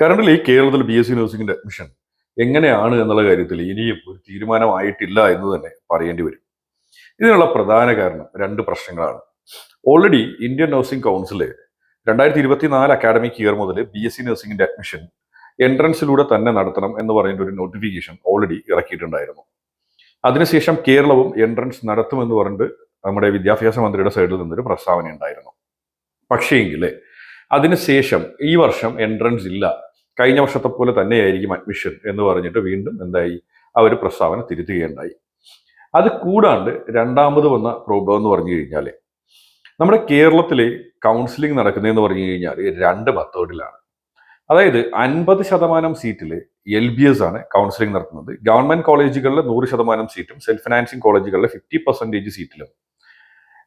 കറണ്ടിൽ ഈ കേരളത്തിൽ B S C നഴ്സിംഗിന്റെ അഡ്മിഷൻ എങ്ങനെയാണ് എന്നുള്ള കാര്യത്തിൽ ഇനിയും ഒരു തീരുമാനമായിട്ടില്ല എന്ന് തന്നെ പറയേണ്ടി വരും. ഇതിനുള്ള പ്രധാന കാരണം രണ്ട് പ്രശ്നങ്ങളാണ്. ഓൾറെഡി ഇന്ത്യൻ നഴ്സിംഗ് കൗൺസിൽ രണ്ടായിരത്തി ഇരുപത്തിനാല് അക്കാഡമിക് ഇയർ മുതൽ ബി എസ് സി നഴ്സിംഗിന്റെ അഡ്മിഷൻ എൻട്രൻസിലൂടെ തന്നെ നടത്തണം എന്ന് പറയുന്ന ഒരു നോട്ടിഫിക്കേഷൻ ഓൾറെഡി ഇറക്കിയിട്ടുണ്ടായിരുന്നു. അതിനുശേഷം കേരളവും എൻട്രൻസ് നടത്തുമെന്ന് പറഞ്ഞിട്ട് നമ്മുടെ വിദ്യാഭ്യാസ മന്ത്രിയുടെ സൈഡിൽ നിന്നൊരു പ്രസ്താവന ഉണ്ടായിരുന്നു. പക്ഷേങ്കിൽ അതിനുശേഷം ഈ വർഷം എൻട്രൻസ് ഇല്ല. കഴിഞ്ഞ വർഷത്തെ പോലെ തന്നെയായിരിക്കും അഡ്മിഷൻ എന്ന് പറഞ്ഞിട്ട് വീണ്ടും എന്തായി? ആ ഒരു പ്രസ്താവന തിരുത്തുകയുണ്ടായി. അത് കൂടാണ്ട് രണ്ടാമത് വന്ന പ്രോബ്ലം എന്ന് പറഞ്ഞു കഴിഞ്ഞാൽ നമ്മുടെ കേരളത്തിൽ കൗൺസിലിംഗ് നടക്കുന്നതെന്ന് പറഞ്ഞു കഴിഞ്ഞാൽ രണ്ട് മെത്തേഡിലാണ് അതായത് അൻപത് ശതമാനം സീറ്റിൽ എൽ ബി എസ് ആണ് കൗൺസിലിംഗ് നടത്തുന്നത്. ഗവൺമെന്റ് കോളേജുകളിലെ നൂറ് ശതമാനം സീറ്റും സെൽഫ് ഫിനാൻസിങ് കോളേജുകളിലെ ഫിഫ്റ്റി പെർസെന്റേജ് സീറ്റിലും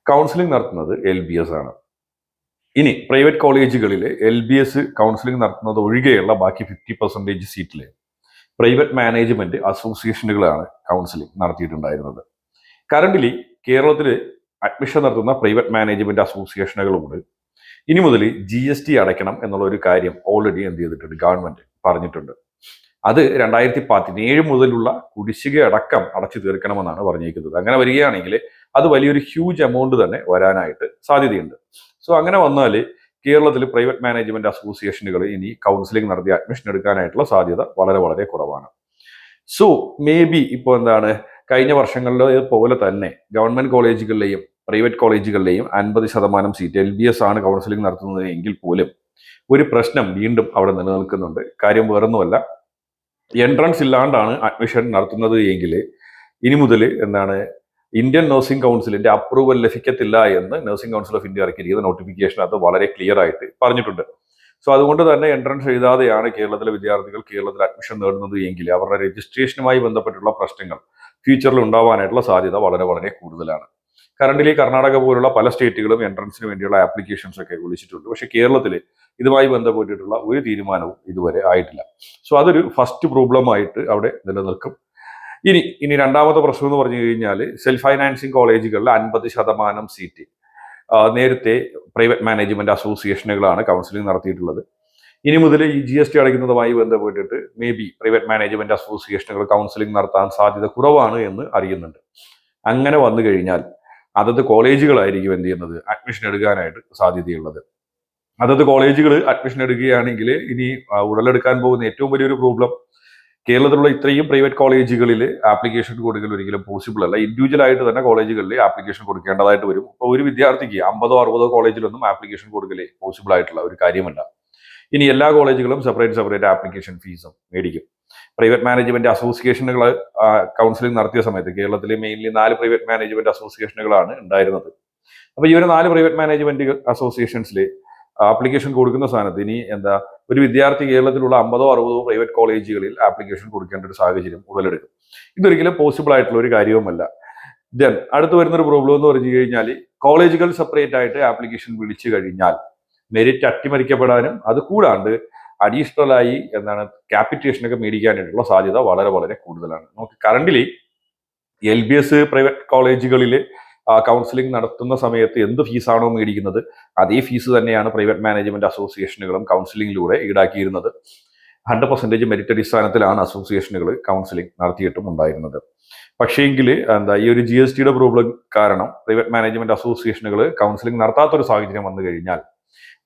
കൗൺസിലിംഗ് നടത്തുന്നത് എൽ ബി എസ് ആണ്. ഇനി പ്രൈവറ്റ് കോളേജുകളിൽ എൽ ബി എസ് കൗൺസിലിംഗ് നടത്തുന്നത് ഒഴികെയുള്ള ബാക്കി ഫിഫ്റ്റി പെർസെന്റേജ് സീറ്റിൽ പ്രൈവറ്റ് മാനേജ്മെന്റ് അസോസിയേഷനുകളാണ് കൗൺസിലിംഗ് നടത്തിയിട്ടുണ്ടായിരുന്നത്. കറണ്ട്ലി കേരളത്തിൽ അഡ്മിഷൻ നടത്തുന്ന പ്രൈവറ്റ് മാനേജ്മെന്റ് അസോസിയേഷനുകളോട് ഇനി മുതൽ ജി എസ് ടി അടയ്ക്കണം എന്നുള്ള ഒരു കാര്യം ഓൾറെഡി എന്ത് ചെയ്തിട്ടുണ്ട്? ഗവൺമെന്റ് പറഞ്ഞിട്ടുണ്ട്. അത് രണ്ടായിരത്തി പതിനേഴ് മുതലുള്ള കുടിശ്ശിക അടക്കം അടച്ചു തീർക്കണമെന്നാണ് പറഞ്ഞിരിക്കുന്നത്. അങ്ങനെ വരികയാണെങ്കിൽ അത് വലിയൊരു ഹ്യൂജ് എമൗണ്ട് തന്നെ വരാനായിട്ട് സാധ്യതയുണ്ട്. സോ അങ്ങനെ വന്നാൽ കേരളത്തിൽ പ്രൈവറ്റ് മാനേജ്മെന്റ് അസോസിയേഷനുകൾ ഇനി കൗൺസിലിംഗ് നടത്തി അഡ്മിഷൻ എടുക്കാനായിട്ടുള്ള സാധ്യത വളരെ വളരെ കുറവാണ്. സോ മേ ബി ഇപ്പോൾ എന്താണ്? കഴിഞ്ഞ വർഷങ്ങളിലെ പോലെ തന്നെ ഗവൺമെന്റ് കോളേജുകളിലെയും പ്രൈവറ്റ് കോളേജുകളിലെയും അൻപത് ശതമാനം സീറ്റ് എൽ ബി എസ് ആണ് കൗൺസിലിംഗ് നടത്തുന്നത് എങ്കിൽ പോലും ഒരു പ്രശ്നം വീണ്ടും അവിടെ നിലനിൽക്കുന്നുണ്ട്. കാര്യം വേറൊന്നുമല്ല. എൻട്രൻസ് ഇല്ലാണ്ടാണ് അഡ്മിഷൻ നടത്തുന്നത് എങ്കിൽ ഇനി മുതൽ എന്താണ് ഇന്ത്യൻ നഴ്സിംഗ് കൗൺസിലിന്റെ അപ്രൂവൽ ലഭിക്കത്തില്ല എന്ന് നഴ്സിംഗ് കൗൺസിൽ ഓഫ് ഇന്ത്യ ഇറക്കിയിരിക്കുന്ന നോട്ടിഫിക്കേഷൻ അത് വളരെ ക്ലിയർ ആയിട്ട് പറഞ്ഞിട്ടുണ്ട്. സോ അതുകൊണ്ട് തന്നെ എൻട്രൻസ് എഴുതാതെയാണ് കേരളത്തിലെ വിദ്യാർത്ഥികൾ കേരളത്തിൽ അഡ്മിഷൻ നേടുന്നത് എങ്കിൽ അവരുടെ രജിസ്ട്രേഷനുമായി ബന്ധപ്പെട്ടുള്ള പ്രശ്നങ്ങൾ ഫ്യൂച്ചറിൽ ഉണ്ടാവാനായിട്ടുള്ള സാധ്യത വളരെ വളരെ കൂടുതലാണ്. കറണ്ടിലി കർണാടക പോലുള്ള പല സ്റ്റേറ്റുകളും എൻട്രൻസിന് വേണ്ടിയുള്ള ആപ്ലിക്കേഷൻസ് ഒക്കെ വിളിച്ചിട്ടുണ്ട്. പക്ഷേ കേരളത്തിൽ ഇതുമായി ബന്ധപ്പെട്ടിട്ടുള്ള ഒരു തീരുമാനവും ഇതുവരെ ആയിട്ടില്ല. സോ അതൊരു ഫസ്റ്റ് പ്രോബ്ലം ആയിട്ട് അവിടെ നിലനിൽക്കും. ഇനി ഇനി രണ്ടാമത്തെ പ്രശ്നം എന്ന് പറഞ്ഞു കഴിഞ്ഞാൽ സെൽഫ് ഫൈനാൻസിങ് കോളേജുകളിൽ അൻപത് ശതമാനം സീറ്റ് നേരത്തെ പ്രൈവറ്റ് മാനേജ്മെന്റ് അസോസിയേഷനുകളാണ് കൗൺസിലിംഗ് നടത്തിയിട്ടുള്ളത്. ഇനി മുതൽ ഈ ജി എസ് ടി അടയ്ക്കുന്നതുമായി ബന്ധപ്പെട്ടിട്ട് മേ ബി പ്രൈവറ്റ് മാനേജ്മെന്റ് അസോസിയേഷനുകൾ കൗൺസിലിംഗ് നടത്താൻ സാധ്യത കുറവാണ് എന്ന് അറിയുന്നുണ്ട്. അങ്ങനെ വന്നു കഴിഞ്ഞാൽ അതത് കോളേജുകളായിരിക്കും എന്ത് ചെയ്യുന്നത്? അഡ്മിഷൻ എടുക്കാനായിട്ട് സാധ്യതയുള്ളത്. അതത് കോളേജുകൾ അഡ്മിഷൻ എടുക്കുകയാണെങ്കിൽ ഇനി ഉടലെടുക്കാൻ പോകുന്ന ഏറ്റവും വലിയൊരു പ്രോബ്ലം കേരളത്തിലുള്ള ഇത്രയും പ്രൈവറ്റ് കോളേജുകളിൽ ആപ്ലിക്കേഷൻ കൊടുക്കൽ ഒരിക്കലും പോസിബിൾ അല്ല. ഇൻഡിവിജ്വൽ ആയിട്ട് തന്നെ കോളേജുകളിൽ ആപ്ലിക്കേഷൻ കൊടുക്കേണ്ടതായിട്ട് വരും. അപ്പോൾ ഒരു വിദ്യാർത്ഥിക്ക് അമ്പതോ അറുപതോ കോളേജിലൊന്നും ആപ്ലിക്കേഷൻ കൊടുക്കൽ പോസിബിൾ ആയിട്ടുള്ള ഒരു കാര്യമല്ല. ഇനി എല്ലാ കോളേജുകളും സെപ്പറേറ്റ് സെപ്പറേറ്റ് ആപ്ലിക്കേഷൻ ഫീസും മേടിക്കും. പ്രൈവറ്റ് മാനേജ്മെന്റ് അസോസിയേഷനുകൾ കൗൺസിലിംഗ് നടത്തിയ സമയത്ത് കേരളത്തിലെ മെയിൻലി നാല് പ്രൈവറ്റ് മാനേജ്മെന്റ് അസോസിയേഷനുകളാണ് ഉണ്ടായിരുന്നത്. അപ്പോൾ ഈ ഒരു നാല് പ്രൈവറ്റ് മാനേജ്മെന്റ് അസോസിയേഷൻസിൽ ആപ്ലിക്കേഷൻ കൊടുക്കുന്ന സ്ഥാനത്ത് ഇനി എന്താ ഒരു വിദ്യാർത്ഥി കേരളത്തിലുള്ള അമ്പതോ അറുപതോ പ്രൈവറ്റ് കോളേജുകളിൽ ആപ്ലിക്കേഷൻ കൊടുക്കേണ്ട ഒരു സാഹചര്യം ഉടലെടുക്കും. ഇതൊരിക്കലും പോസിബിൾ ആയിട്ടുള്ള ഒരു കാര്യവുമല്ല. ദെൻ അടുത്ത് വരുന്നൊരു പ്രോബ്ലം എന്ന് പറഞ്ഞു കഴിഞ്ഞാൽ കോളേജുകൾ സെപ്പറേറ്റ് ആയിട്ട് ആപ്ലിക്കേഷൻ വിളിച്ചു കഴിഞ്ഞാൽ മെരിറ്റ് അട്ടിമറിക്കപ്പെടാനും അത് കൂടാണ്ട് അഡീഷണലായി എന്താണ് ക്യാപിറ്റേഷനൊക്കെ മേടിക്കാനായിട്ടുള്ള സാധ്യത വളരെ വളരെ കൂടുതലാണ്. നമുക്ക് currently L B S private കോളേജുകളിൽ കൗൺസിലിംഗ് നടത്തുന്ന സമയത്ത് എന്ത് ഫീസാണോ മേടിക്കുന്നത് അതേ ഫീസ് തന്നെയാണ് പ്രൈവറ്റ് മാനേജ്മെന്റ് അസോസിയേഷനുകളും കൗൺസിലിംഗിലൂടെ ഈടാക്കിയിരുന്നത്. ഹൺഡ്രഡ് പെർസെന്റേജ് മെറിറ്റ് അടിസ്ഥാനത്തിലാണ് അസോസിയേഷനുകൾ കൗൺസിലിംഗ് നടത്തിയിട്ടും ഉണ്ടായിരുന്നത്. പക്ഷേങ്കിൽ എന്താ ഈ ഒരു ജി എസ് ടിയുടെ പ്രോബ്ലം കാരണം പ്രൈവറ്റ് മാനേജ്മെന്റ് അസോസിയേഷനുകൾ കൗൺസിലിംഗ് നടത്താത്തൊരു സാഹചര്യം വന്നു കഴിഞ്ഞാൽ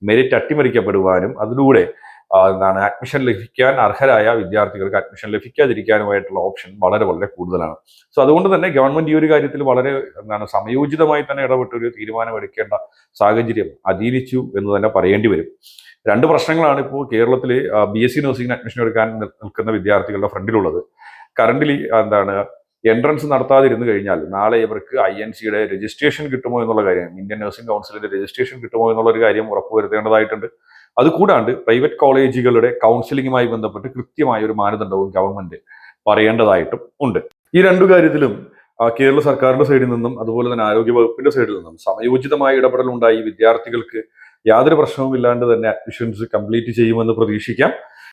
മെറിറ്റ് അട്ടിമറിക്കപ്പെടുവാനും അതിലൂടെ എന്താണ് അഡ്മിഷൻ ലഭിക്കാൻ അർഹരായ വിദ്യാർത്ഥികൾക്ക് അഡ്മിഷൻ ലഭിക്കാതിരിക്കാനുമായിട്ടുള്ള ഓപ്ഷൻ വളരെ വളരെ കൂടുതലാണ്. സോ അതുകൊണ്ട് തന്നെ ഗവൺമെന്റ് ഈ ഒരു കാര്യത്തിൽ വളരെ എന്താണ് സമയോചിതമായി തന്നെ ഇടപെട്ട് ഒരു തീരുമാനമെടുക്കേണ്ട സാഹചര്യം അധീനിച്ചു എന്ന് തന്നെ പറയേണ്ടി വരും. രണ്ട് പ്രശ്നങ്ങളാണ് ഇപ്പോൾ കേരളത്തിൽ ബി എസ് സി നഴ്സിംഗിന് അഡ്മിഷൻ എടുക്കാൻ നിൽ- നിൽക്കുന്ന വിദ്യാർത്ഥികളുടെ ഫ്രണ്ടിലുള്ളത്. കറണ്ടിലി എന്താണ് എൻട്രൻസ് നടത്താതിരുന്നു കഴിഞ്ഞാൽ നാളെ ഇവർക്ക് ഐ എൻ സിയുടെ രജിസ്ട്രേഷൻ കിട്ടുമോ എന്നുള്ള കാര്യം ഇന്ത്യൻ നഴ്സിംഗ് കൗൺസിലിന്റെ രജിസ്ട്രേഷൻ കിട്ടുമോ എന്നുള്ള ഒരു കാര്യം ഉറപ്പുവരുത്തേണ്ടതായിട്ടുണ്ട്. അതുകൂടാണ്ട് പ്രൈവറ്റ് കോളേജുകളുടെ കൗൺസിലിങ്ങുമായി ബന്ധപ്പെട്ട് കൃത്യമായ ഒരു മാനദണ്ഡവും ഗവൺമെന്റ് പറയേണ്ടതായിട്ടും ഉണ്ട്. ഈ രണ്ടു കാര്യത്തിലും കേരള സർക്കാരിന്റെ സൈഡിൽ നിന്നും അതുപോലെ തന്നെ ആരോഗ്യ വകുപ്പിന്റെ സൈഡിൽ നിന്നും സമയോചിതമായ ഇടപെടലുണ്ടായി. വിദ്യാർത്ഥികൾക്ക് യാതൊരു പ്രശ്നവും ഇല്ലാണ്ട് തന്നെ അഡ്മിഷൻസ് കംപ്ലീറ്റ് ചെയ്യുമെന്ന് പ്രതീക്ഷിക്കാം.